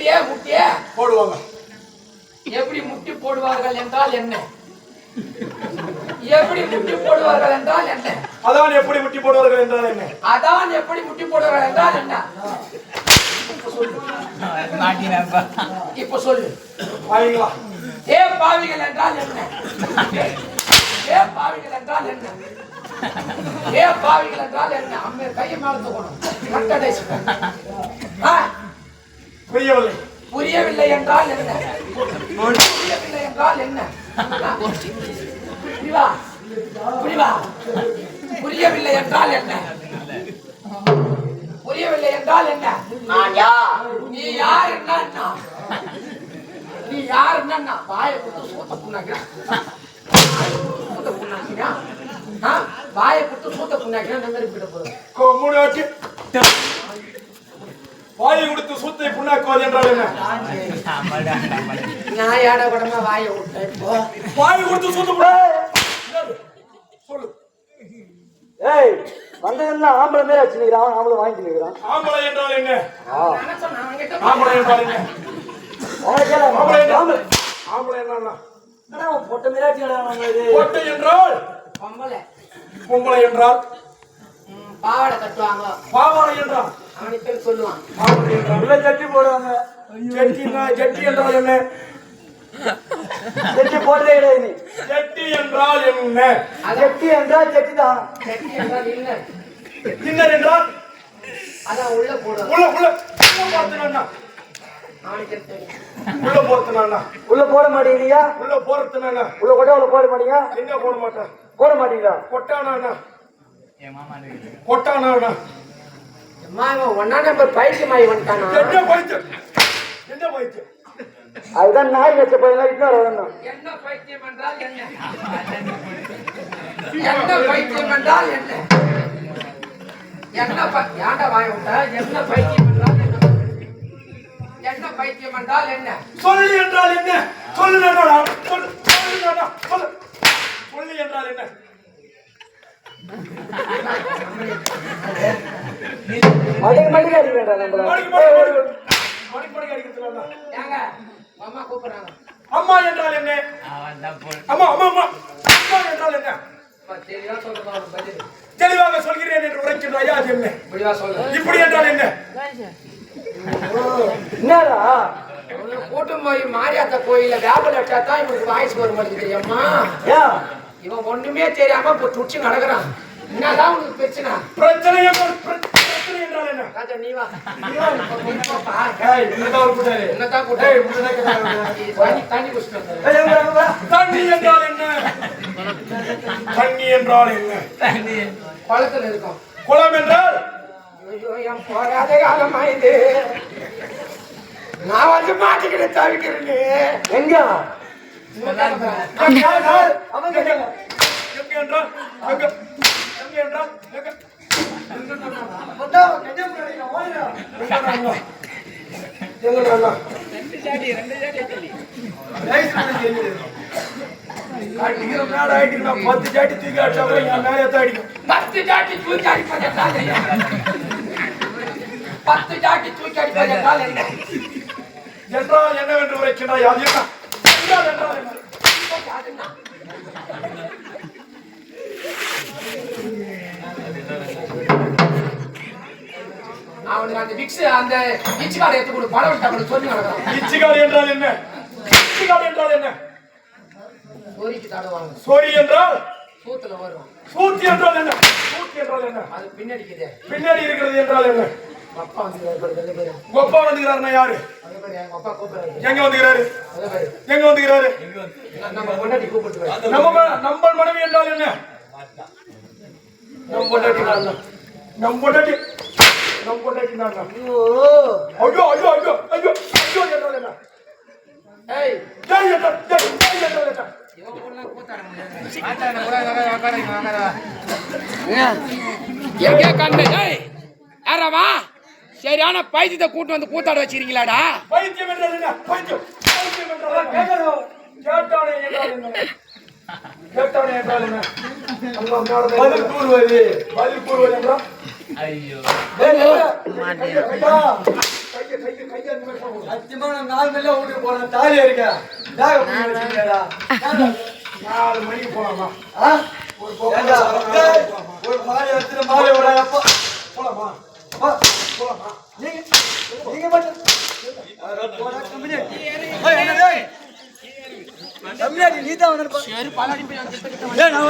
எப்படியே முட்டியே. போடுவாங்க. எப்படி முட்டி போடுவார்கள் என்றால் என்ன? எப்படி முட்டி போடுவார்கள் என்றால் என்ன? அதான் எப்படி முட்டி போடுவார்கள் என்றால் என்ன? அதான் எப்படி முட்டி போடுவார்கள் என்றால் என்ன? இப்ப சொல்லு. வாங்கிங்களா ஏ பாவிகள் என்றால் என்ன? ஏ பாவிகள் என்றால் என்ன? ஏ பாவிகள் என்றால் என்ன? அம்மே கையை மேல தூக்கணும். புரியவில்லை. புரியவில்லை என்றால் என்ன? புரியவில்லை என்றால் என்ன? புரிவா? புரிவா? புரியவில்லை என்றால் என்ன? புரியவில்லை என்றால் என்ன? நான் யார்? நீ யார் என்ன? நீ யார் என்ன வாயை கொடுத்து சூத்த புண்ணாக்கிறா சூத்த புண்ணாக்கிறா ஆ? வாயை கொடுத்து சூத்த புண்ணாக்கிறா இந்த மாதிரி போயிட போதும் வாயை கொடுத்து சூத்தை புண்ணாக்குவது என்றால் என்ன? நான் ஏட கூடமா வாயை விட்டேன் வாயை கொடுத்து சூத்து சொல்லு. ஏய் வந்ததெல்லாம் ஆம்பளை மேல வச்சுக்கிறான் ஆம்பளை வாங்கிட்டு நிற்கிறான் ஆம்பளை என்றால் என்ன? நான் சொன்னேன், அவன்கிட்ட ஆம்பளை என்றால் என்ன? ஆம்பளை என்றால் ஆம்பளை. என்றால் பொட்டை மேல கொட்டை என்றால்? பொம்பளை. பொம்பளை என்றால்? ம், பாவாடை கட்டுவாங்க பாவாடை என்றால்? பேர் சொல்லுவான் உள்ள சட்டி போடுவாங்க ஜெட்டினா ஜெட்டி என்றால் என்ன? சட்டி போடுறதே கிடையாது. நீ ஜெட்டி என்றால் என்ன? சட்டி என்றால் சட்டி தான் செட்டி என்றால் இல்லை இன்னர் என்றால்? அதான் உள்ள போடுவான் உள்ள உள்ள உள்ள போர்த்துனா உள்ள உள்ள போட மாட்டேங்கிறீங்க உள்ள போறதுனா உள்ள கொட்டை உள்ள போட மாட்டீங்க எங்க போட மாட்டான்? போட மாட்டீங்களா? கொட்டானா கொட்டானா அம்மா இவன் ஒன்னா நம்பர் வந்துட்டானா? என்ன போயிட்டு என்ன போயிட்டு அதுதான் நாய் வச்ச பையன் இன்னொரு வரணும் என்ன பைத்தியம் என்றால் என்ன? என்ன பைத்தியம் என்றால் என்ன? என்ன ப- ஏன்டா வாய விட்டா? என்ன பைத்தியம் என்றால் என்ன? என்ன பைத்தியம் என்றால் என்ன? சொல்லி என்றால் என்ன? சொல்லு நண்பா சொல்லு. சொல்லி என்றால் என்ன? மடிக்கு மடிக்கு அடிக்க வேண்டாம் நம்மள ஏங்க அம்மா கூப்பிடுறாங்க. அம்மா என்றால் என்ன? அம்மா அம்மா அம்மா. அம்மா என்றால் என்ன? தெளிவாக சொல்கிறேன் என்று உரைக்கின்றாயா அது என்ன? இப்படி என்றால் என்ன? என்னடா? கூட்டும் போய் மாரியாத்தா கோயில வச்சா தான் இவனுக்கு வாய்ஸ் வர மாட்டேங்குது ஏன் இவன் ஒண்ணுமே தெரியாம இப்ப துடிச்சு நடக்கிறான். என்னதான் உனக்கு பிரச்சனை? பிரச்சனை பிரச்சனை என்றால் என்ன? ராஜா நீ வா. என்னதான் கூட்டம்? ஏய் முன்னே கேட்டாங்க தண்ணி தண்ணி குடிச்சிட்டு இவங்க. தண்ணி என்றால் என்ன? தண்ணி என்றால் என்ன? குளத்துல இருக்கோம். குளம் என்றால்? ஐயோ என் போராத காலமா இது? நான் வந்து மாட்டிக்கிட்டு தவிக்கிறேன். எங்க? பத்து ஜாட்டி தூக்கி அடிச்சா மேலே அடிக்கும் பத்து ஜாட்டி தூக்கி அடிப்பது பத்து ஜாட்டி தூக்கி அடிப்பது என்ன என்றால் என்னவென்று உரைக்கின்றாய்? அது என்ன? அவனுக்கு அந்த விக்ஸ் அந்த இச்சு கார்டு எடுத்து கொடு படம் கூட சொல்லி நடக்கிறான் இச்சிகாடு என்றால் என்ன? இச்சிகாடு என்றால் என்ன? சொரிக்கு தடவாங்க சொரி என்றால்? சூத்துல வரும் சூத்தி என்றால் என்ன? சூத்தி என்றால் என்ன? அது பின்னடிக்குதே பின்னாடி இருக்கிறது என்றால் என்ன? அப்பா வந்து ரெண்டு பேரும் கொப்பா வந்துகிறாருன்னா யாரு? எங்க அப்பா கூப்பிடுறாரு. எங்க வந்துகிறாரு நம்ம நம்ம நம்ம மனைவி என்றால் என்ன? நம் பொண்டாட்டி நான் தான். நம் பொண்டாட்டி நம் பொண்டாட்டி நான் தான். ஐயோ. ஐயோ ஐயோ ஐயோ ஐயோ என்றால் என்ன? ஏய். ஜெய் என்றால் ஜெய் ஜெய் என்றால் என்ன? எங்கே கண்டு? ஏய் யாராவா சரியான பைத்தியத்தை கூட்டு வந்து கூத்தாட வச்சிருக்கீங்களாடா பைத்தியம் என்றால் என்ன? பைத்தியம். பைத்தியம் என்றால்? கேட்கணும். கேட்டானே என்றால் என்ன? கேட்டானே என்றால் என்ன? பதில் கூறுவது. கூறுவது என்றால் நாலு மணில வீட்டுக்கு போறேன். தாலியா வச்சுக்கிறேடா நாலு. மணிக்கு போலாமா? ஆ? ஒரு மாலை எடுத்துட்டு மாலை விடாதப்பா. போலாமா? வா. போலாமா